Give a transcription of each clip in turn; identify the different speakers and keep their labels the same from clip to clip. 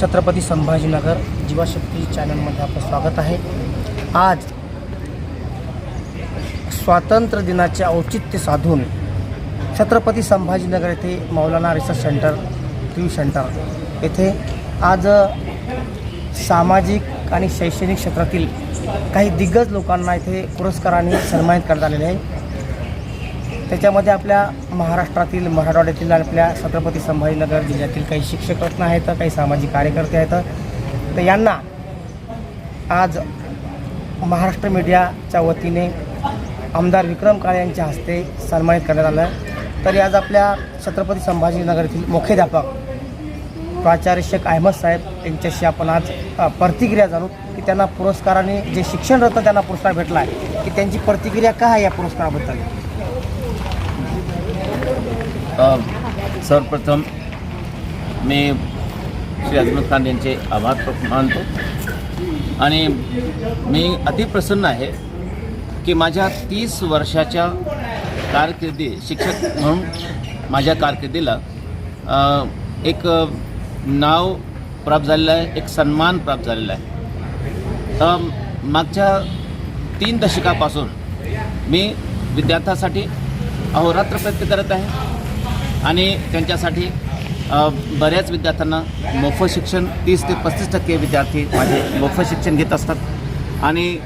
Speaker 1: छत्रपती संभाजीनगर जीवाशक्ती चॅनलमध्ये आपलं स्वागत आहे. आज स्वातंत्र्य दिनाचे औचित्य साधून छत्रपती संभाजीनगर येथे Maulana research centre Q centre येथे आज सामाजिक आणि शैक्षणिक क्षेत्रातील काही दिग्गज लोकांना इथे पुरस्काराने सन्मानित करण्यात आलेले आहे. त्याच्यामध्ये आपल्या महाराष्ट्रातील मराठवाड्यातील आपल्या छत्रपती संभाजीनगर जिल्ह्यातील काही शिक्षक रत्न आहेत काही सामाजिक कार्यकर्ते आहेत. तर यांना आज महाराष्ट्र मीडियाच्या वतीने आमदार विक्रम काळे यांच्या हस्ते सन्मानित करण्यात आलं तरी आज आपल्या छत्रपती संभाजीनगरातील मुख्याध्यापक प्राचार्य शेख अहमद साहेब यांच्याशी आपण आज प्रतिक्रिया जाणू की त्यांना पुरस्काराने जे शिक्षणरत्न त्यांना पुरस्कार भेटला आहे की त्यांची प्रतिक्रिया काय आहे या पुरस्काराबद्दल?
Speaker 2: सर्वप्रथम मी श्री अजमत खान यांचे आभार मानतो. आणि मी अतिप्रसन्न आहे की माझ्या तीस वर्षाच्या कारकिर्दी शिक्षक म्हणून माझ्या कारकिर्दीला एक नाव प्राप्त झालेलं आहे एक सन्मान प्राप्त झालेला आहे. तर मागच्या तीन दशकापासून मी विद्यार्थ्यासाठी अहोरात्र प्रयत्न करत आहे. आणि त्यांच्यासाठी बऱ्याच विद्यार्थ्यांना मोफत शिक्षण तीस ते पस्तीस टक्के विद्यार्थी माझे मोफत शिक्षण घेत असतात. आणि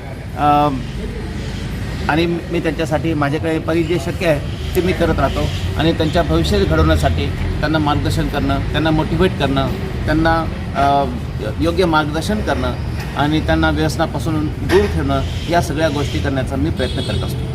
Speaker 2: आणि मी त्यांच्यासाठी माझ्याकडे परी जे शक्य आहे ते मी करत राहतो. आणि त्यांच्या भविष्य घडवण्यासाठी त्यांना मार्गदर्शन करणं त्यांना मोटिवेट करणं त्यांना योग्य मार्गदर्शन करणं आणि त्यांना व्यसनापासून दूर ठेवणं या सगळ्या गोष्टी करण्याचा मी प्रयत्न करत असतो.